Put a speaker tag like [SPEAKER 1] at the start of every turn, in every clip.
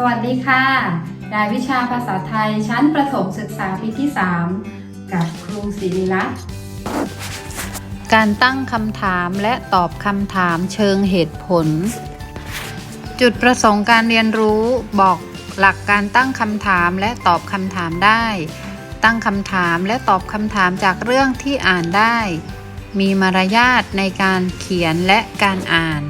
[SPEAKER 1] สวัสดีค่ะ รายวิชาภาษาไทยชั้นประถมศึกษาปีที่ 3 กับครูศิริลักษณ์การตั้งคำถามและตอบคำถามเชิงเหตุผล จุดประสงค์การเรียนรู้บอกหลักการตั้งคำถามและตอบคำถามได้ ตั้งคำถามและตอบคำถามจากเรื่องที่อ่านได้ มีมารยาทในการเขียนและการอ่าน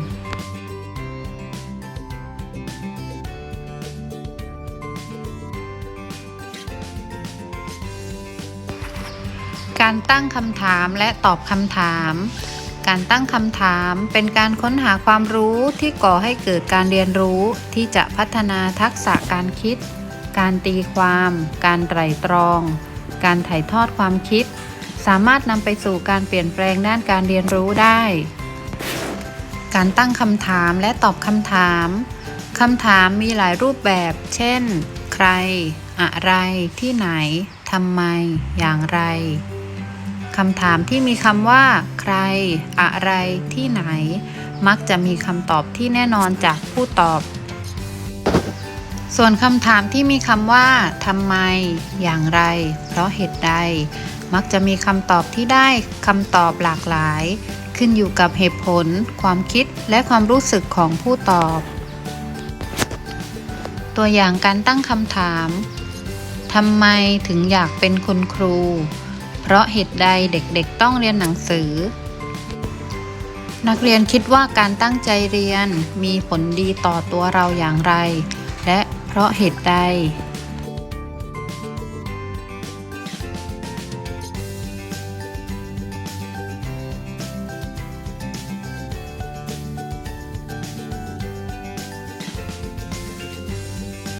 [SPEAKER 1] การตั้งคำถามและตอบคำถาม การตั้งคำถามเป็นการค้นหาความรู้ที่ก่อให้เกิดการเรียนรู้ที่จะพัฒนาทักษะการคิด การตีความ การไตร่ตรอง การถ่ายทอดความคิด สามารถนำไปสู่การเปลี่ยนแปลงด้านการเรียนรู้ได้ การตั้งคำถามและตอบคำถามคำถามมีหลายรูปแบบ เช่น ใคร อะไร ที่ไหน ทำไม อย่างไร คำถามที่มีคำว่า ใคร อะไร ที่ไหน มักจะมีคำตอบที่แน่นอนจากผู้ตอบ ส่วนคำถามที่มีคำว่าทำไม อย่างไร เพราะเหตุใด มักจะมีคำตอบที่ได้คำตอบหลากหลาย ขึ้นอยู่กับเหตุผล ความคิดและความรู้สึกของผู้ตอบ ตัวอย่างการตั้งคำถามทำไมถึงอยากเป็นคุณครู เพราะเหตุใดเด็กๆต้องเรียนหนังสือ นักเรียนคิดว่าการตั้งใจเรียนมีผลดีต่อตัวเราอย่างไร และเพราะเหตุใด